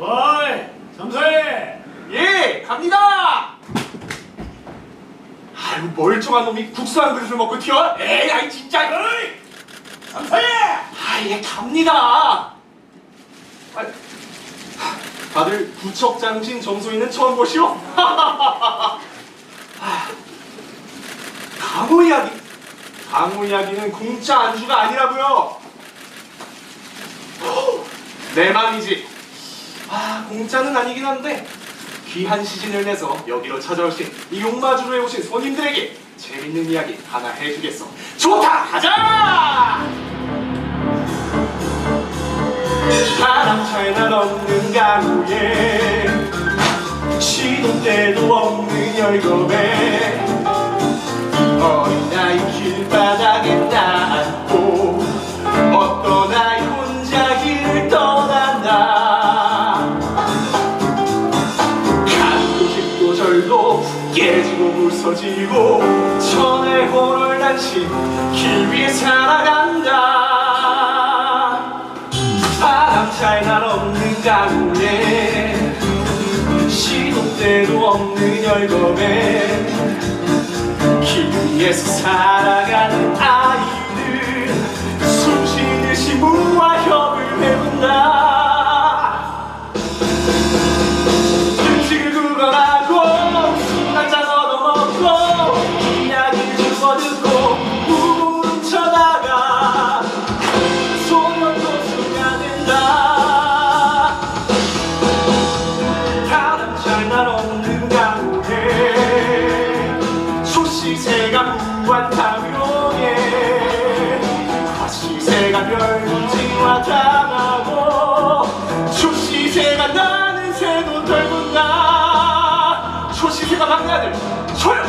어이, 점사해! 예, 갑니다. 아유 멀쩡한 놈이 국수 한 그릇을 먹고 튀어? 에이, 아이 진짜. 어이! 점사해! 아, 예, 갑니다. 아, 다들 부척장신 점수있는 처음 보시오? 아, 강호 이야기. 강호 이야기는 공짜 안주가 아니라고요. 내 맘이지. 아, 공짜는 아니긴 한데 귀한 시즌을 내서 여기로 찾아오신 이 용마주로에 오신 손님들에게 재밌는 이야기 하나 해주겠어. 좋다, 가자! 바람차에 날 없는 가구에 시도 때도 없는 열겁에 어린아이 길바 절도 깨지고 부서지고 천의 호를 단신 길 위에 살아간다. 바람차에 날 없는 가구에 시도 때도 없는 열겁에 길 위에서 살아가는 아이들 숨쉬듯이 무와 협을 배운다. 음식을 구걸 탐욕에 과시새가 별문지와 당하고 초시새가 나는 새도 덜군다 초시새가 막내 아들 조용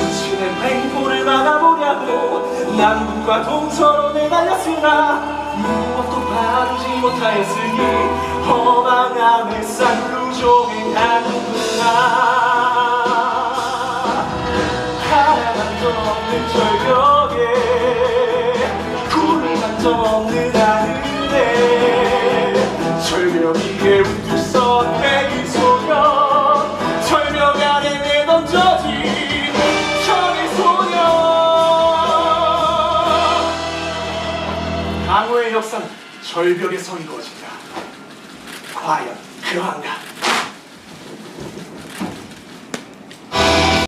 당신의 맹포를 막아보려고 남북과 동서로 내달렸으나 무엇도 바르지 못하였으니 허망함에 쌍루종에 하는구나 절벽에 구름 한점 없는 하늘에 절벽 위에 우뚝 선 백일 소년 절벽 아래 내던져진 천의 소년 강호의 역사는 절벽에 서 이루어진다. 과연 그러한가